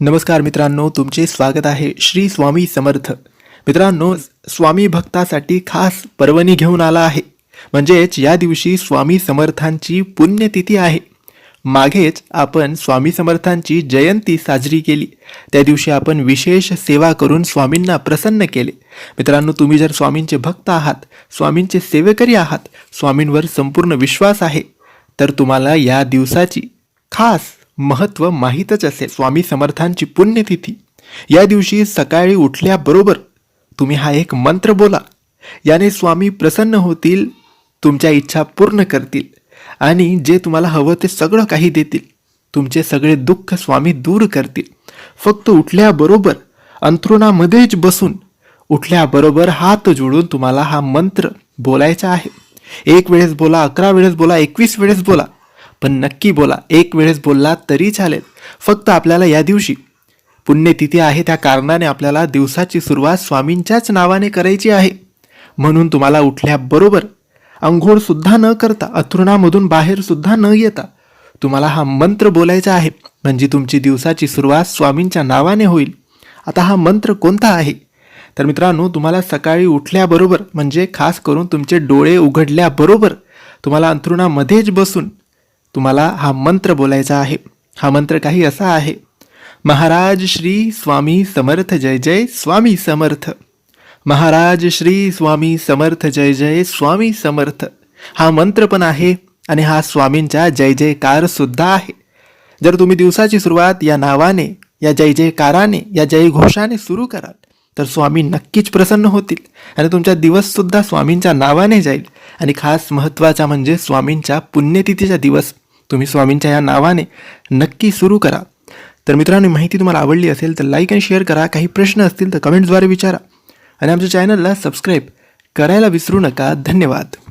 नमस्कार मित्रांनो तुमचे स्वागत आहे श्री स्वामी समर्थ. मित्रांनो स्वामी भक्तासाठी खास पर्वणी घेऊन आला आहे. म्हणजेच या दिवशी स्वामी समर्थांची पुण्यतिथी आहे. मागेच आपण स्वामी समर्थांची जयंती साजरी केली. त्या दिवशी आपण विशेष सेवा करून स्वामींना प्रसन्न केले. मित्रांनो तुम्ही जर स्वामींचे भक्त आहात स्वामींचे सेवेकरी आहात स्वामींवर संपूर्ण विश्वास आहे तर तुम्हाला या दिवसाची खास महत्त्व माहीतच असेल स्वामी समर्थांची पुण्यतिथी. या दिवशी सकाळी उठल्याबरोबर तुम्ही हा एक मंत्र बोला. याने स्वामी प्रसन्न होतील तुमच्या इच्छा पूर्ण करतील आणि जे तुम्हाला हवं ते सगळं काही देतील. तुमचे सगळे दुःख स्वामी दूर करतील. फक्त उठल्याबरोबर अंथरुणामध्येच बसून उठल्याबरोबर हात जोडून तुम्हाला हा मंत्र बोलायचा आहे. एक वेळेस बोला अकरा वेळेस बोला एकवीस वेळेस बोला. पण नक्की बोला. एक वेळेस बोलला तरी चालेल. फक्त आपल्याला या दिवशी. पुण्यतिथी आहे त्या कारणाने आपल्याला दिवसाची सुरुवात स्वामींच्याच नावाने करायची आहे. म्हणून तुम्हाला उठल्याबरोबर अंघोळसुद्धा न करता अथरुणामधून बाहेरसुद्धा न येता तुम्हाला हा मंत्र बोलायचा आहे. म्हणजे तुमची दिवसाची सुरुवात स्वामींच्या नावाने होईल. आता हा मंत्र कोणता आहे? तर मित्रांनो तुम्हाला सकाळी उठल्याबरोबर म्हणजे खास करून तुमचे डोळे उघडल्याबरोबर तुम्हाला अंथरुणामध्येच बसून तुम्हाला हा मंत्र बोलायचा आहे. हा मंत्र काही असा आहे. महाराज श्री स्वामी समर्थ जय जय स्वामी समर्थ. महाराज श्री स्वामी समर्थ जय जय स्वामी समर्थ. हा मंत्र पण आहे आणि हा स्वामींचा जय जयकारसुद्धा आहे. जर तुम्ही दिवसाची सुरुवात या नावाने या जय जयकाराने या जयघोषाने सुरू कराल तर स्वामी नक्कीच प्रसन्न होतील आणि तुमचा दिवससुद्धा स्वामींच्या नावाने जाईल. आणि खास महत्त्वाचा म्हणजे स्वामींच्या पुण्यतिथीचा दिवस. तुम्ही स्वामींच्या या नावाने नक्की सुरू करा. तर मित्रांनो माहिती तुम्हाला आवडली असेल तर लाईक आणि शेअर करा. काही प्रश्न असतील तर कमेंट्सद्वारे विचारा. आणि आमच्या चॅनलला सबस्क्राईब करायला विसरू नका. धन्यवाद.